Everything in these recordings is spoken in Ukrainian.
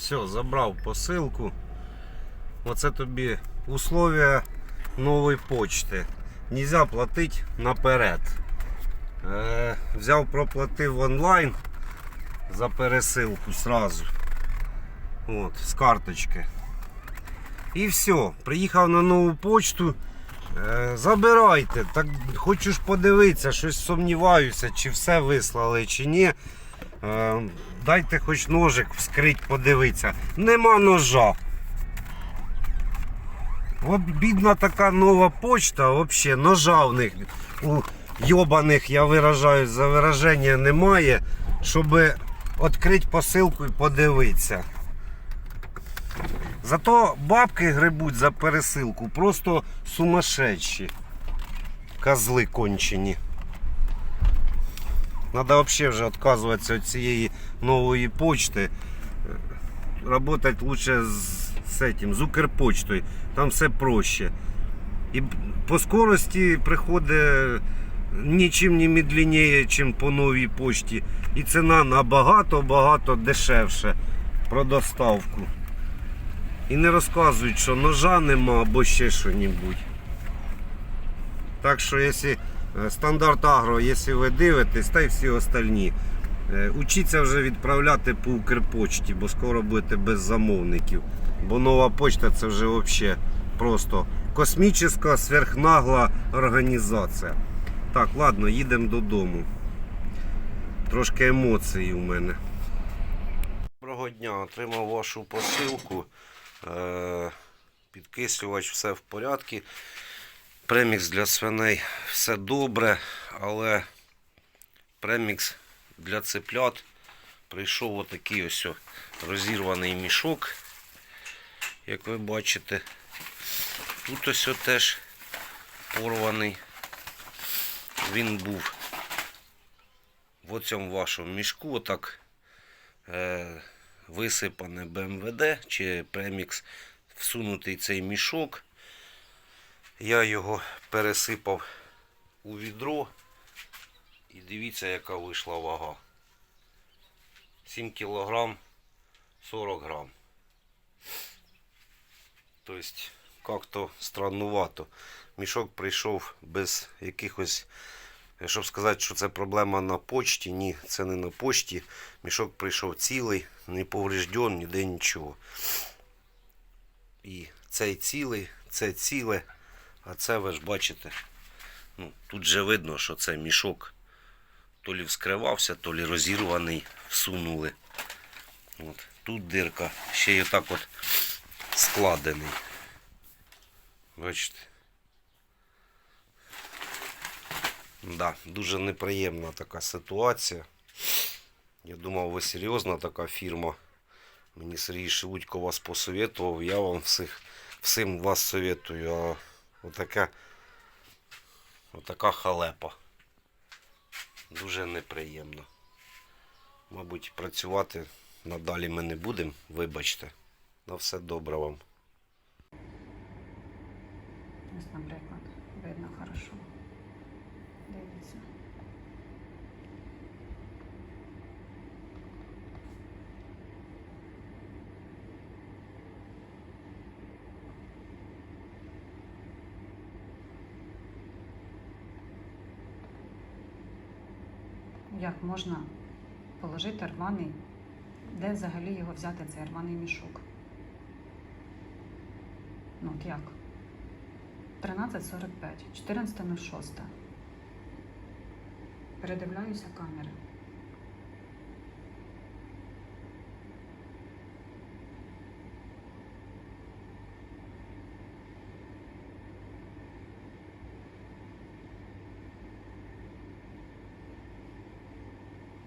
Все, забрав посилку. Оце тобі условия нової почти. Нельзя платити наперед. Е, взяв, проплатив онлайн за пересилку сразу. От, з карточки. І все. Приїхав на нову почту. Е, забирайте. Так хочу подивитися, щось сумніваюся, чи все вислали, чи ні. Е, дайте хоч ножик вскрить, подивитися. Нема ножа. От бідна така нова почта, взагалі ножа в них у йобаних, я виражаюсь за вираження, немає, щоб відкрити посилку і подивитися. Зато бабки грибуть за пересилку, просто сумасшедші. Козли кончені. Надо взагалі вже відказуватися від цієї нової почти. Работать лучше з, з этим, з Укрпочтою. Там все проще. І по скорості приходить нічим не медленніше, ніж по новій почті. І ціна набагато-багато дешевше про доставку. І не розказують, що ножа нема або ще що-небудь. Так що, якщо е, стандарт агро, якщо ви дивитесь, та й всі остальні. е, Учіться вже відправляти по Укрпочті, бо скоро будете без замовників. Бо нова почта це вже взагалі просто космічна сверхнагла організація. Так, ладно, їдемо додому. Трошки емоцій у мене. Доброго дня, отримав вашу посилку. Е, Підкислювач, все в порядку. Премікс для свиней все добре, але премікс для цеплят прийшов отакий ось розірваний мішок. Як ви бачите, тут ось теж порваний. Він був в цьому вашому мішку, отак е, висипане БМВД чи премікс всунутий цей мішок. Я його пересипав у відро. І дивіться, яка вийшла вага. 7 кг 40 грам. Тобто, як-то страннувато. Мішок прийшов без якихось, щоб сказати, що це проблема на почті. Ні, це не на почті. Мішок прийшов цілий, не поврежден, ніде нічого. І цей цілий, це ціле. А це ви ж бачите, ну, тут же видно, що це мішок то лі вскривався, то лі розірваний, всунули. От, тут дирка, ще й отак от складений. Бачите? Да, дуже неприємна така ситуація. Я думав, ви серйозна така фірма. Мені Сергій Шелудько вас посоветував, я вам всіх, всім вас советую. А отака, отака халепа. Дуже неприємно. Мабуть, працювати надалі ми не будемо, вибачте. На все добре вам. Ось, наприклад, видно хорошо. Дивіться. Як можна положити рваний, де взагалі його взяти цей рваний мішок? Ну от як? 13.45, 14.06. Передивляюся камери.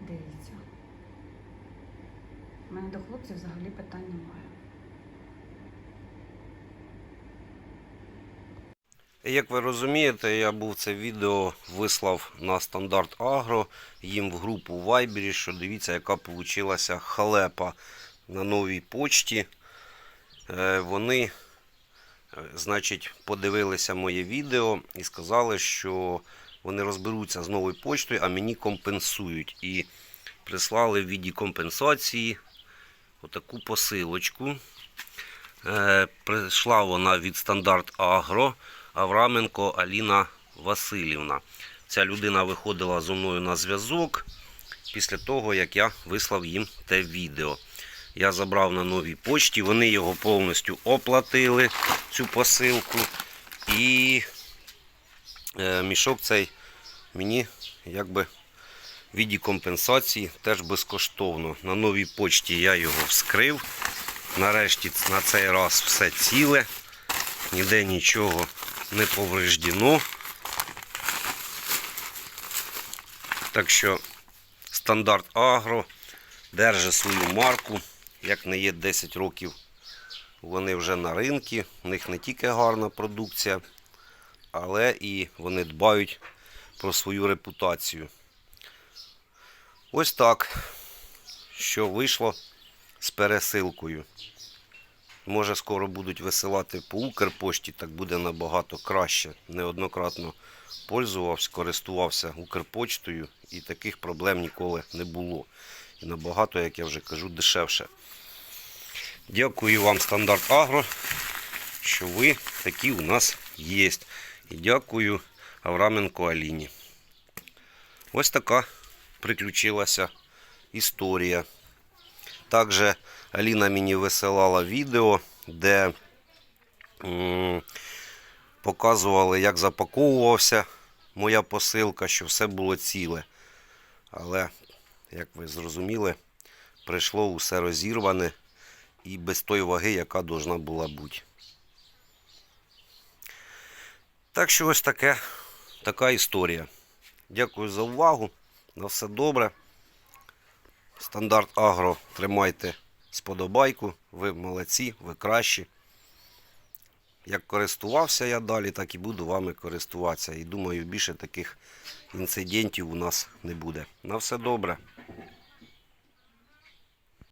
Дивіться. У мене до хлопців взагалі питань немає. Як ви розумієте, я був це відео вислав на стандарт Агро, їм в групу в Viber, що дивіться, яка вийшла халепа на новій почті. Е, Вони, е, значить, подивилися моє відео і сказали, що вони розберуться з новою почтою, а мені компенсують. І прислали в віді компенсації отаку посилочку. Е, прийшла вона від Стандарт Агро Авраменко Аліна Васильівна. Ця людина виходила зі мною на зв'язок після того, як я вислав їм те відео. Я забрав на новій почті, вони його повністю оплатили, цю посилку. І е, мішок цей мені якби віді компенсації теж безкоштовно. На новій почті я його вскрив. Нарешті на цей раз все ціле, ніде нічого не повреждено. Так що стандарт Агро держить свою марку, як не є 10 років. Вони вже на ринку, у них не тільки гарна продукція, але і вони дбають про свою репутацію. Ось так, що вийшло з пересилкою. Може, скоро будуть висилати по Укрпошті, так буде набагато краще. Неоднократно пользувався, користувався Укрпочтою і таких проблем ніколи не було. І набагато, як я вже кажу, дешевше. Дякую вам, Стандарт Агро, що ви такі у нас є. І дякую Авраменко Аліні. Ось така приключилася історія. Також Аліна мені висилала відео, де показували, як запаковувався моя посилка, що все було ціле. Але, як ви зрозуміли, прийшло усе розірване і без тої ваги, яка должна була бути. Так що ось таке, така історія. Дякую за увагу. На все добре. Стандарт Агро тримайте сподобайку. Ви молодці, ви кращі. Як користувався я далі, так і буду вами користуватися. І думаю, більше таких інцидентів у нас не буде. На все добре.